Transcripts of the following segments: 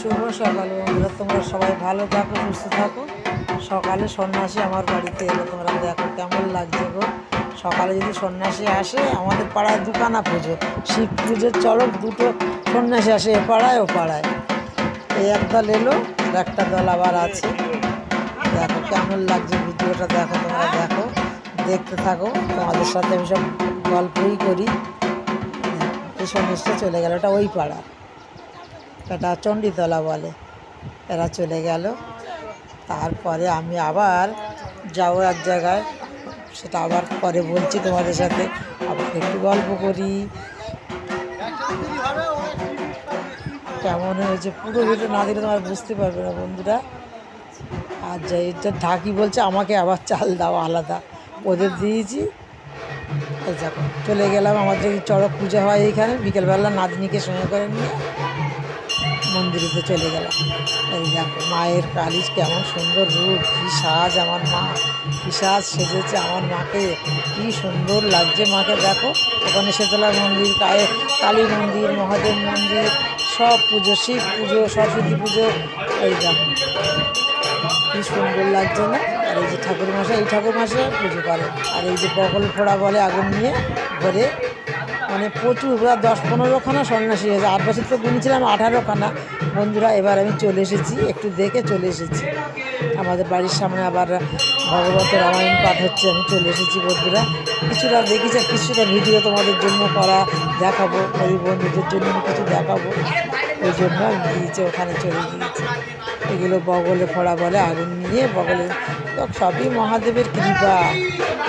শুভ সকাল বন্ধুরা, তোমরা সবাই ভালো থাকো, সুস্থ থাকো। সকালে সন্ন্যাসী আমার বাড়িতে এলো, তোমরা দেখো কেমন লাগছে গো। সকালে যদি সন্ন্যাসী আসে, আমাদের পাড়ায় দুখানা পুজো শিব পুজোর চড়ক দুটো সন্ন্যাসী আসে, এ পাড়ায়, ও পাড়ায়। এই একদল এলো একটা দল আবার আছে। দেখো কেমন লাগছে ভিডিওটা, দেখো তোমরা দেখো, দেখতে থাকো। তোমাদের সাথে আমি সব গল্পই করি। এই সন্ন্যাসীটা চলে গেল ওটা ওই পাড়া। এটা চণ্ডীতলা বলে। এরা চলে গেল। তারপরে আমি আবার যাব এক জায়গায়। সেটা আবার পরে বলছি তোমাদের সাথে। আবার একটু গল্প করি। কেমন হয়েছে? পুরো ভিডিও না দিলে তোমার বুঝতে পারবে না বন্ধুরা। আর যাই, এটা ঢাকি বলছে, আমাকে আবার চাল দাও আলাদা। ওদের দিয়েছি। চলে গেলাম। আমাদের চড়ক পূজা হয় এইখানে বিকেলবেলা নাতনিকে সঙ্গে করে নিয়ে মন্দিরেতে চলে গেলাম। এই দেখো, মায়ের কালিজ কেমন সুন্দর রূপ, কী সাজ আমার মা, কী সাজ সেজেছে আমার মাকে, কী সুন্দর লাগছে মাকে। দেখো ওখানে শীতলা মন্দির, কায়ে, কালী মন্দির, মহাদেব মন্দির, সব পুজো, শিব পুজো, সরস্বতী পুজো, এই দেখো। কী সুন্দর লাগছে না? আর এই যে ঠাকুর মশাই এই ঠাকুর মশাই পুজো করে। আর এই যে বকল ফোড়া বলে আগুন নিয়ে ঘরে মানে প্রচুর প্রায় দশ পনেরোখানা সন্ন্যাসী হয়েছে। আট বছর তো গুনেছিলাম আঠারোখানা বন্ধুরা, এবার আমি চলে এসেছি, একটু দেখে চলে এসেছি। আমাদের বাড়ির সামনে আবার ভগবত রামায়ণ পাঠ হচ্ছে, আমি চলে এসেছি বন্ধুরা। কিছুটা দেখেছি, কিছুটা ভিডিও তোমাদের জন্য করা দেখাবো, ওই বন্ধুদের জন্য কিছু দেখাবো। ওই জন্য আমি দিয়েছি ওখানে চলে গিয়েছি। এগুলো বগলে ফোড়া বলে, আগুন নিয়ে বগলে। সবই মহাদেবের কৃপা,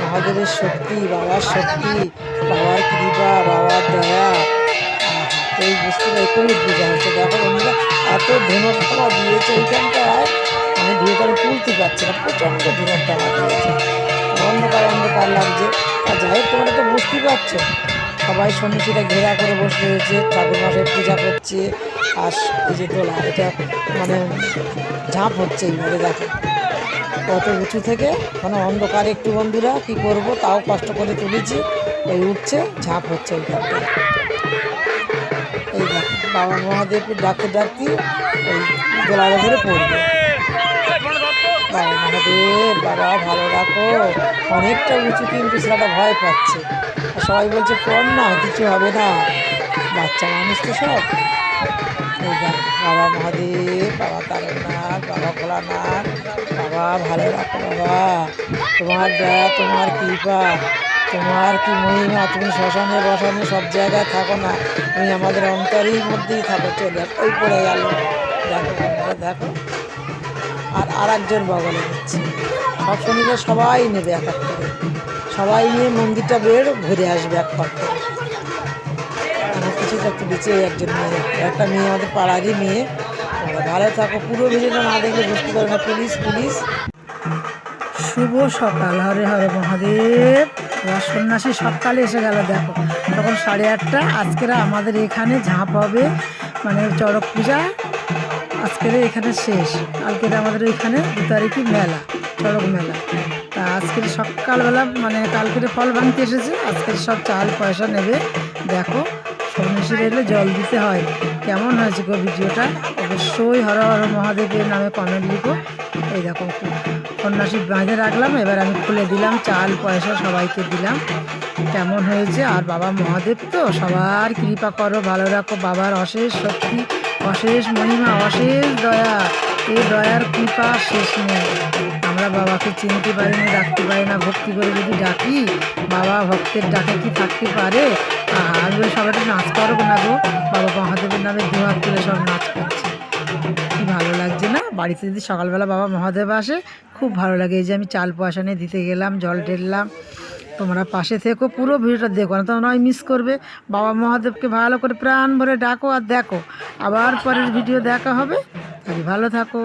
মহাদেবের শক্তি, বাবার শক্তি। বাবার কৃপা বাবার দয়া এই বস্তুটা খুবই পূজা হচ্ছে দেখো বন্ধুরা এত ধনুকটা দিয়েছে ওইখানটায় আমি ভিডিওটা আমি তুলতে পারছি না প্রচণ্ড ধনুকটা দিয়েছে অন্ধকার অন্ধকার লাগছে আর যাই হোক তোমরা তো বুঝতেই পারছ সবাই সন্ন্যাসীরা ঘেরা করে বসে রয়েছে ঠাকুর মশাই পূজা করছে আর এই যে দোলা এটা মানে ঝাঁপ হচ্ছে এইভাবে দেখো কত উঁচু থেকে মানে অন্ধকার একটু বন্ধুরা কি করব তাও কষ্ট করে তুলেছি এই উঠছে ঝাঁপ হচ্ছে ওইখানটা এই দেখো, বাবা মহাদেবকে ডাকতে ডাকতে ওই দোলার ধরে পড়বে। বাবা মহাদেব, বাবা, ভালো রাখো। অনেকটা উঁচু কিন্তু ছেলেটা ভয় পাচ্ছে। সবাই বলছে পড় না, কিছু হবে না। বাচ্চা মানুষ তো সব। এই বাবা মহাদেব, বাবা তারকনাথ, বাবা ভোলানাথ, বাবা ভালো রাখো, বাবা। তোমার দয়া, তোমার কৃপা। তোমার কি মহিমা? তুমি শ্মশানে বসানে সব জায়গায় থাকো না। তুমি আমাদের অন্তরের মধ্যেই থাকো। চলে ওই পড়ে গেল। দেখো দেখো। আর আর একজন বগলে নিচ্ছে সব শনিবার সবাই নেবে এক এক করে। সবাই নিয়ে মন্দিরটা বের ঘুরে আসবে এক পাক করে আমার কিছু একটু বেঁচে একজন মেয়ে। একটা মেয়ে আমাদের পাড়ারই মেয়ে। তোমরা ভালো থাকো। পুরো ভিডিওটা না দেখলে বুঝতে পারবে না। প্লিজ প্লিজ শুভ সকাল। হরে হরে মহাদেব। এবার সন্ন্যাসী সকালে এসে গেল, দেখো। তখন সাড়ে আটটা, আজকেরা আমাদের এখানে ঝাঁপ হবে মানে চড়ক পূজা, আজকের এখানে শেষ। কালকের আমাদের এখানে দু তারিখে মেলা, চড়ক মেলা। তা আজকের সকালবেলা মানে কালকের ফল ভাঙতে এসেছে, আজকের সব চাল পয়সা নেবে। দেখো, সন্ন্যাসীর এলে জল দিতে হয়। কেমন হয়েছে গো ভিডিওটা? অবশ্যই হর হর মহাদেবের নামে কমেন্ট লিখো। এই দেখো সন্ন্যাসী বাঁধে রাখলাম, এবার আমি খুলে দিলাম, চাল, পয়সা সবাইকে দিলাম। কেমন হয়েছে? আর বাবা মহাদেব তো, সবার কৃপা করো, ভালো রাখো, বাবার অশেষ শক্তি, অশেষ মহিমা, অশেষ দয়া। এই দয়ার কৃপা শেষ নেই। আমরা বাবাকে চিনতে পারি না ডাকতে পারি না, ভক্তি করে যদি ডাকি, বাবা ভক্তের ডাকে কি থাকতে পারে? বলি সবাই নাচ করব না গো। বাবা মহাদেবের নামে দু হাত তুলে সব নাচ করছে। বাড়িতে যদি সকালবেলা বাবা মহাদেব আসে, খুব ভালো লাগে। এই যে আমি চাল পয়সা নিয়ে দিতে গেলাম, জল ঢেললাম। তোমরা পাশে থেকো, পুরো ভিডিওটা দেখো, না তোমরা মিস করবে। বাবা মহাদেবকে ভালো করে প্রাণ ভরে ডাকো আর দেখো। আবার পরের ভিডিও দেখা হবে। ভালো থাকো।